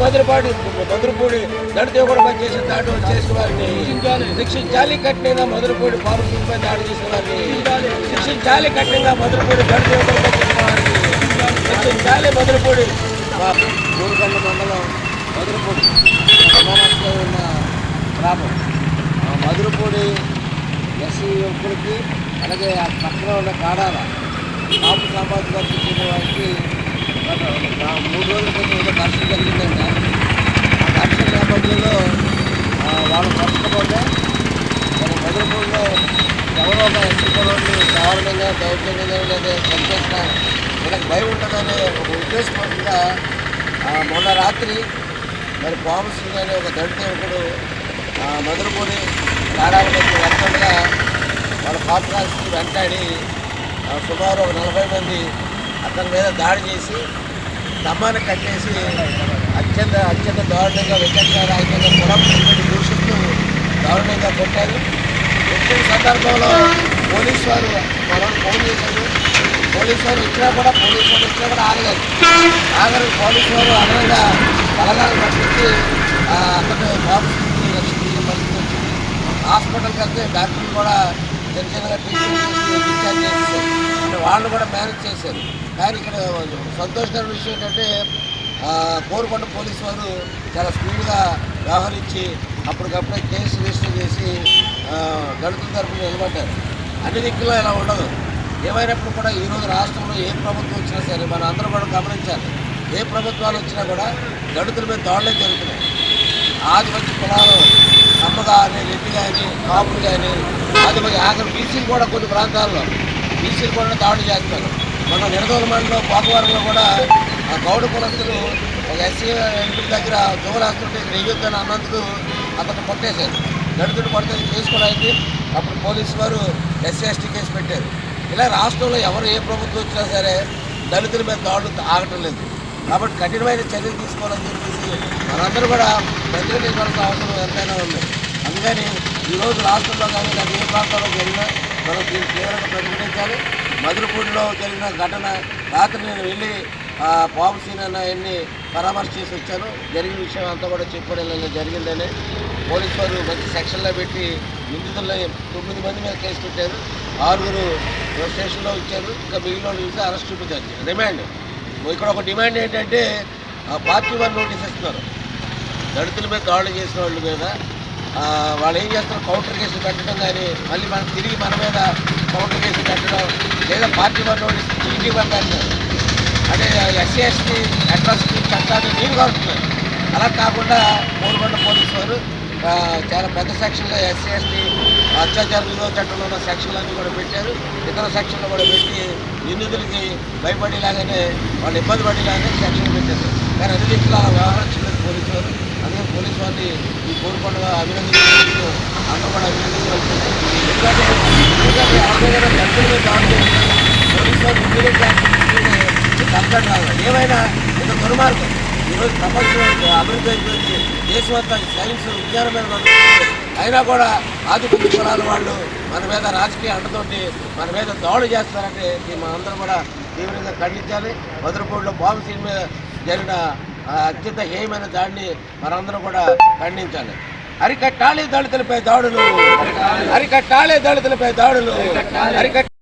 మధురపాటి మధురపూడి దళిత చేసిన దాడి చేసిన వారిని శిక్షించాలి కఠినంగా మధురపూడి పాపపై దాడి చేసిన వారిని శిక్షించాలి కఠినంగా మధురపూడి దళిత చేసిన వారిని శిక్షించాలి మధురపూడి మా మూడుగండ మండలం మధురపూడి ఉన్న గ్రామం. మధురపూడి ఎస్సీ యువకులకి అలాగే ఆ పక్కన ఉన్న కాడాల కాపు సామాజిక వర్గం వారికి మూడు రోజుల క్రితం ఏదో ఘర్షణ జరిగిందంట ఆ ఘర్షణ నేపథ్యంలో వాళ్ళు పట్టుకపోతే మన మధురపూడిలో ఎవరో ఒక ఎస్సీ పొలంని దారుణంగా దౌర్జన్యంగా లేదా చంపేసిన వీళ్ళకి భయం ఉంటుందనే ఒక ఉద్దేశపూర్వకంగా మొన్న రాత్రి మరి పాముసింగ్ అనే ఒక దళిత యువకుడు మధురపూరి మధురపూడి వెంటనే వాళ్ళ పాపరాజుకి వెంటాడి సుమారు ఒక నలభై మంది అతని మీద దాడి చేసి దమ్మాన్ని కట్టేసి అత్యంత అత్యంత దారుణంగా విచక్షణారహితంగా పొలం దూషిస్తూ దారుణంగా కొట్టారు. కొట్టిన సందర్భంలో పోలీసు వారు మనం ఫోన్ చేశారు. పోలీసు వారు ఇచ్చినా కూడా పోలీసు వారు ఇచ్చినా కూడా ఆగలేదు. ఆగరు పోలీసు వారు అదనంగా బలగాలు పట్టించి అతను బాబు రక్షించే పరిస్థితి వచ్చింది హాస్పిటల్కి వెళ్తే డాక్టర్లు కూడా చిన్న ట్రీట్మెంట్ చేసి డిశ్చార్జ్ చేసేసారు అంటే వాళ్ళు కూడా మేనేజ్ చేశారు. కానీ ఇక్కడ సంతోషకరమైన విషయం ఏంటంటే కోరుకొండ పోలీసు వారు చాలా స్పీడ్గా వ్యవహరించి అప్పటికప్పుడే కేసు రిజిస్టర్ చేసి దళితుల తరఫున నిలబడ్డారు. అన్ని దిక్కులో ఇలా ఉండదు. ఏమైనప్పుడు కూడా ఈరోజు రాష్ట్రంలో ఏ ప్రభుత్వం వచ్చినా సరే మనం అందరం కూడా గమనించాలి. ఏ ప్రభుత్వాలు వచ్చినా కూడా దళితుల మీద దాడులే జరుగుతున్నాయి. ఆదిపతి కులాలు అమ్మ కానీ రెడ్డి కానీ కాపులు కానీ ఆదిపతి ఆఖరి బీసీలు కూడా కొన్ని ప్రాంతాల్లో బీసీలు కూడా దాడులు చేస్తారు మన నిడదోల మండలం పాపవరంలో కూడా ఆ గౌడ కులస్తులు ఒక ఎస్సీ ఇంటి దగ్గర జోలాస్తుంటే రెయ్యొద్దని అన్నందుకు అతను కొట్టేశారు. నడుతుడు పడితే కేసు అప్పుడు పోలీసు వారు ఎస్సీ ఎస్టీ కేసు పెట్టారు. ఇలా రాష్ట్రంలో ఎవరు ఏ ప్రభుత్వం వచ్చినా సరే దళితుల మీద దాడులు ఆగటం లేదు. కాబట్టి కఠినమైన చర్యలు తీసుకోవాలని చెప్పేసి మనందరూ కూడా ప్రతిఘటించాల్సిన అవసరం ఎంతైనా ఉంది. అందుకని ఈరోజు రాష్ట్రంలో కానీ ఏ ప్రాంతంలో జరిగినా మనం దీన్ని తీవ్రంగా ప్రతిఘటించాలి మధురపూడిలో జరిగిన ఘటన రాత్రి నేను వెళ్ళి ఆ సీనన్న ఎన్ని అవన్నీ పరామర్శ చేసి వచ్చాను జరిగిన విషయం అంతా కూడా చెప్పడం జరిగిందని. పోలీసు వారు మంచి సెక్షన్లో పెట్టి నిందితుల్లో తొమ్మిది మంది మీద కేసు పెట్టారు. ఆరుగురు స్టేషన్లో ఇచ్చారు ఇంకా మిగిలిన చూసి అరెస్ట్ చూపించారు. రిమాండ్. ఇక్కడ ఒక డిమాండ్ ఏంటంటే పార్టీ వారు నోటీస్ ఇస్తున్నారు. దళితుల మీద దాడులు చేసిన వాళ్ళ మీద వాళ్ళు ఏం చేస్తారు? కౌంటర్ కేసులు పెట్టడం కానీ మళ్ళీ మనం తిరిగి మన మీద కౌంటర్ కేసులు పెట్టడం లేదా పార్టీ వాళ్ళు నోటీస్ ఇచ్చి ఇంటికి పంపారు అంటే ఎస్సీ ఎస్టీ అట్రాసిటీ చట్టాన్ని నీరు కారుతున్నారు అలా కాకుండా మూడుగొండ పోలీసు వారు చాలా పెద్ద సెక్షన్లో ఎస్సీ ఎస్టీ అత్యాచార నిరోధ చట్టంలో ఉన్న సెక్షన్లన్నీ కూడా పెట్టారు. ఇతర సెక్షన్లు కూడా పెట్టి నిందితులకి భయపడేలాగానే వాళ్ళు ఇబ్బంది పడేలాగానే సెక్షన్లు పెట్టారు. కానీ అన్ని దిక్కులు అలా వ్యవహరించలేదు పోలీసు వారు. అందుకని పోలీసు వారిని ఈ కోరుకొండగా అభినందించు అందరూ కూడా అభినందించవలసింది ఎందుకంటే ఎందుకంటే ఎవరికైనా దళితుల మీద దాడి వారు ఇమ్మీడియట్ యాక్షన్ తీసుకుని ఏమైనా ఇంత దుర్మార్గం ఈరోజు ప్రపంచం అభివృద్ధి అయిపోయింది దేశమంతా సైన్స్ విజ్ఞానం మీద అయినా కూడా ఆదిపత్య కులాల వాళ్ళు మన మీద రాజకీయ అండతోటి మన మీద దాడులు చేస్తారంటే మనందరం కూడా తీవ్రంగా ఖండించాలి భద్రపూడిలో బాంబు సీన్ మీద జరిగిన అత్యంత హేయమైన దాడిని మనందరం కూడా ఖండించాలి. అరికట్టాలి దళితులపై దాడులు. అరికట్టాలి దళితులపై దాడులు. అరికట్